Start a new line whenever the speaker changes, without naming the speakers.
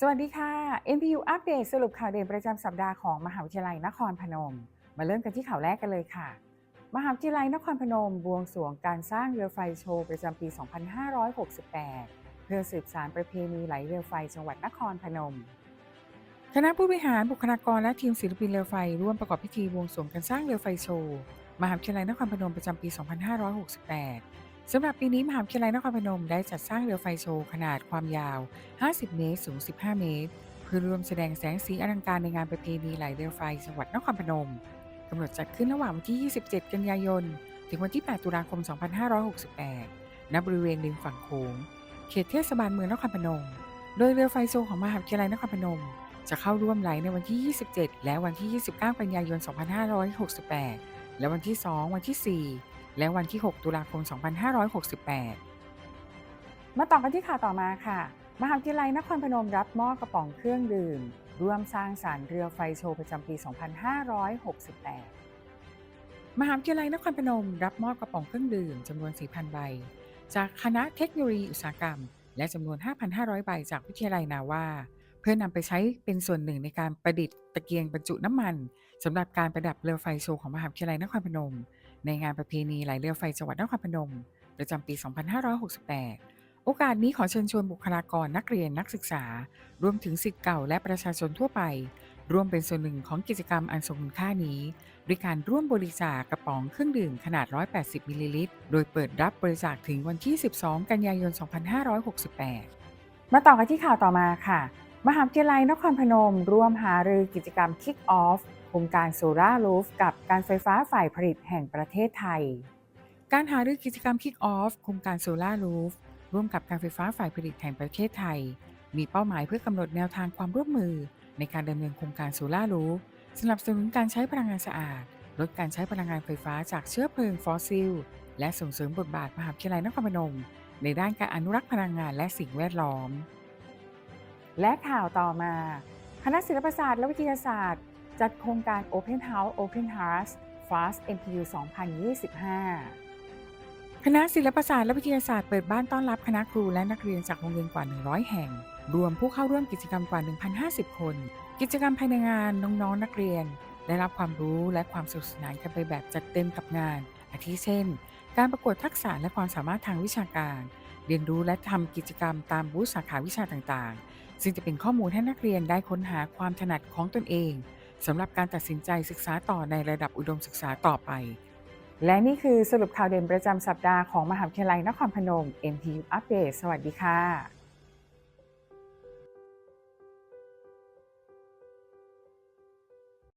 สวัสดีค่ะ MPU อัปเดตสรุปข่าวเด่นประจำสัปดาห์ของมหาวิทยาลัยนครพนม มาเริ่มกันที่ข่าวแรกกันเลยค่ะ มหาวิทยาลัยนครพนม บวงสรวงการสร้างเรือไฟโชว์ประจำปี 2568 เพื่อสืบสานประเพณีไหลเรือไฟจังหวัดนครพนม คณะผู้บริหารบุคลากรและทีมศิลปินเรือไฟร่วมประกอบพิธีบวงสรวงการสร้างเรือไฟโชว์ มหาวิทยาลัยนครพนมประจำปี 2568 สำหรับปีนี้มหาวิทยาลัยนครพนมได้จัดสร้างเรือไฟโชว์ขนาดความยาว 50 เมตร สูง 15 เมตร เพื่อร่วมแสดงแสงสีอลังการในงานประเพณีไหลเรือไฟจังหวัดนครพนมกำหนดจัดขึ้นระหว่างวันที่ 27 กันยายน ถึงวันที่ 8 ตุลาคม 2568 ณ บริเวณริมฝั่งโขง เขตเทศบาลเมืองนครพนม โดยเรือไฟโชว์ของมหาวิทยาลัยนครพนม จะเข้าร่วมไหลในวันที่ 27 และวันที่ 29 กันยายน 2568 และวันที่ 2 วันที่ 4 และวันที่ 6 ตุลาคม 2568 มาต่อกันที่ข่าวต่อมาค่ะ มหาวิทยาลัยนครพนมรับมอบกระป๋องเครื่องดื่ม ร่วมสร้างสารรค์เรือไฟโชว์ประจำปี 2568 มหาวิทยาลัยนครพนม รับมอบกระป๋องเครื่องดื่มจำนวน 4,000 ใบ จากคณะเทคโนโลยีอุตสาหกรรม และจำนวน 5,500 ใบจากวิทยาลัยนาวาเพื่อนำไปใช้เป็นส่วนหนึ่งในการประดิษฐ์ตะเกียงบรรจุน้ำมันสำหรับการประดับเรือไฟโชว์ของมหาวิทยาลัยนครพนม ในงานประเพณีไหลเรือไฟจังหวัดนครพนม ประจำปี 2568 โอกาสนี้ขอเชิญชวนบุคลากรนักเรียนนักศึกษา รวมถึงสิทธิ์เก่าและประชาชนทั่วไป ร่วมเป็นส่วนหนึ่งของกิจกรรมอันทรงคุณค่านี้ ด้วยการร่วมบริจาคกระป๋องเครื่องดื่มขนาด 180 มิลลิลิตร โดยเปิดรับบริจาคถึงวันที่ 12 กันยายน 2568 มาต่อกันที่ข่าวต่อมาค่ะ มหาวิทยาลัยนครพนม ร่วมหารือกิจกรรม Kick Off ครงการโซลารูฟกับการไฟฟ้าฝ่ายผลิตแห่งประเทศไทย การหารือกิจกรรม Kick Off โครงการโซลารูฟร่วมกับการไฟฟ้าฝ่ายผลิตแห่งประเทศไทย มีเป้าหมายเพื่อกำหนดแนวทางความร่วมมือ ในการดำเนินโครงการโซลารูฟสนับสนุนการใช้พลังงานสะอาด ลดการใช้พลังงานไฟฟ้าจากเชื้อเพลิงฟอสซิล และส่งเสริมบทบาทมหาวิทยาลัยนครพนม ในด้านการอนุรักษ์พลังงานและสิ่งแวดล้อม และข่าวต่อมา คณะศิลปศาสตร์และวิทยาศาสตร์ จัดโครงการ Open House Open Hearts Fast MPU 2025 คณะศิลปศาสตร์และวิทยาศาสตร์เปิดบ้านต้อนรับคณะครูและนักเรียนจากโรงเรียนกว่า 100 แห่ง รวมผู้เข้าร่วมกิจกรรมกว่า 1,050 คน กิจกรรมภายในงานน้องๆนักเรียน ได้รับความรู้และความสนุกสนานกันไปแบบจัดเต็มกับงาน อาทิเช่น การประกวดทักษะและความสามารถทางวิชาการ เรียนรู้และทำกิจกรรมตามบูธสาขาวิชาต่างๆ ซึ่งจะเป็นข้อมูลให้นักเรียนได้ค้นหาความถนัดของตนเอง สำหรับการตัดสินใจศึกษาต่อในระดับอุดมศึกษาต่อไป และนี่คือสรุปข่าวเด่นประจำสัปดาห์ของมหาวิทยาลัยนครพนม MPU อัปเดตสวัสดีค่ะ